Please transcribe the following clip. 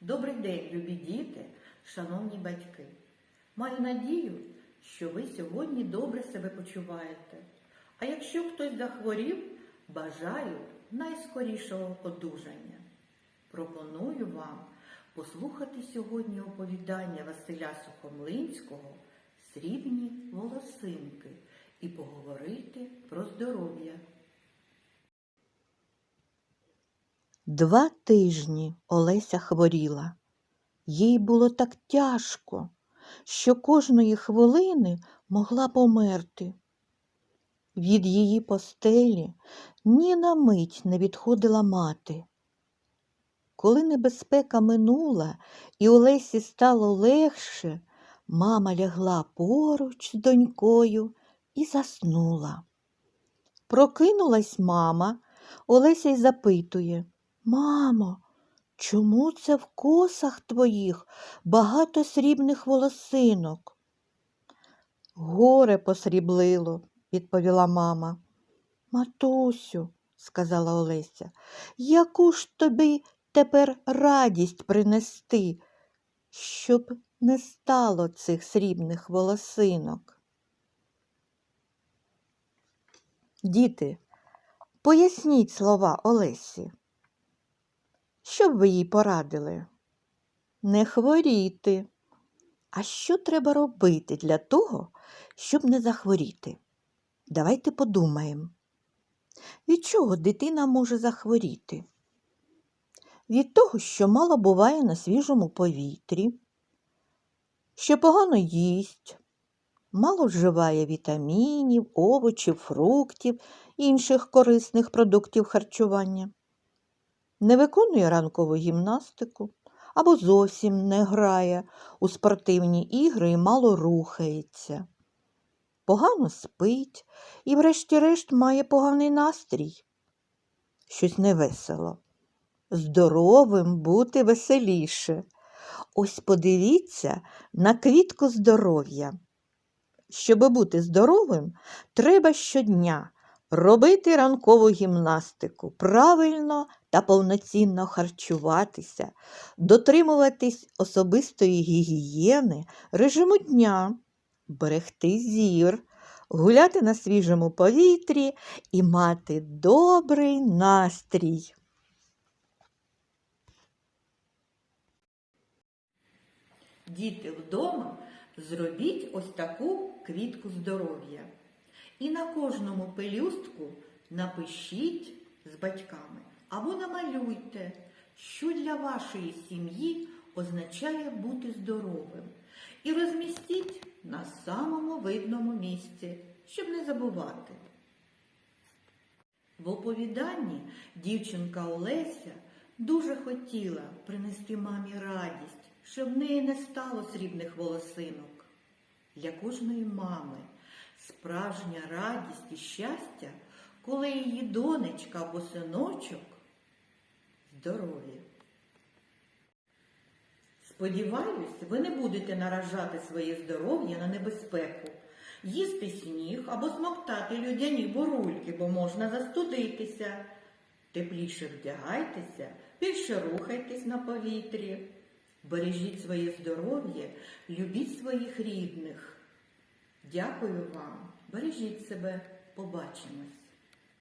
Добрий день, любі діти, шановні батьки. Маю надію, що ви сьогодні добре себе почуваєте. А якщо хтось захворів, бажаю найскорішого одужання. Пропоную вам послухати сьогодні оповідання Василя Сухомлинського Срібні волосинки і поговорити про здоров'я. Два тижні Олеся хворіла. Їй було так тяжко, що кожної хвилини могла померти. Від її постелі ні на мить не відходила мати. Коли небезпека минула і Олесі стало легше, мама лягла поруч з донькою і заснула. Прокинулась мама, Олеся й запитує Мамо, чому це в косах твоїх багато срібних волосинок? Горе посріблило, відповіла мама. Матусю, сказала Олеся, яку ж тобі тепер радість принести, щоб не стало цих срібних волосинок? Діти, поясніть слова Олесі. Що б ви їй порадили? Не хворіти. А що треба робити для того, щоб не захворіти? Давайте подумаємо. Від чого дитина може захворіти? Від того, що мало буває на свіжому повітрі, що погано їсть, мало вживає вітамінів, овочів, фруктів, інших корисних продуктів харчування не виконує ранкову гімнастику або зовсім не грає у спортивні ігри і мало рухається. Погано спить і, врешті-решт, має поганий настрій. Щось невесело. Здоровим бути веселіше. Ось подивіться на квітку здоров'я. Щоб бути здоровим, треба щодня робити ранкову гімнастику, правильно та повноцінно харчуватися, дотримуватись особистої гігієни, режиму дня, берегти зір, гуляти на свіжому повітрі і мати добрий настрій. Діти вдома зробіть ось таку квітку здоров'я. І на кожному пелюстку напишіть з батьками або намалюйте, що для вашої сім'ї означає бути здоровим. І розмістіть на самому видному місці, щоб не забувати. В оповіданні дівчинка Олеся дуже хотіла принести мамі радість, щоб в неї не стало срібних волосинок. Для кожної мами справжня радість і щастя, коли її донечка або синочок здорові. Сподіваюсь, ви не будете наражати своє здоров'я на небезпеку, їсти сніг або смоктати людяні бурульки, бо можна застудитися. Тепліше вдягайтеся, більше рухайтесь на повітрі. Бережіть своє здоров'я, любіть своїх рідних. Дякую вам, бережіть себе, побачимось.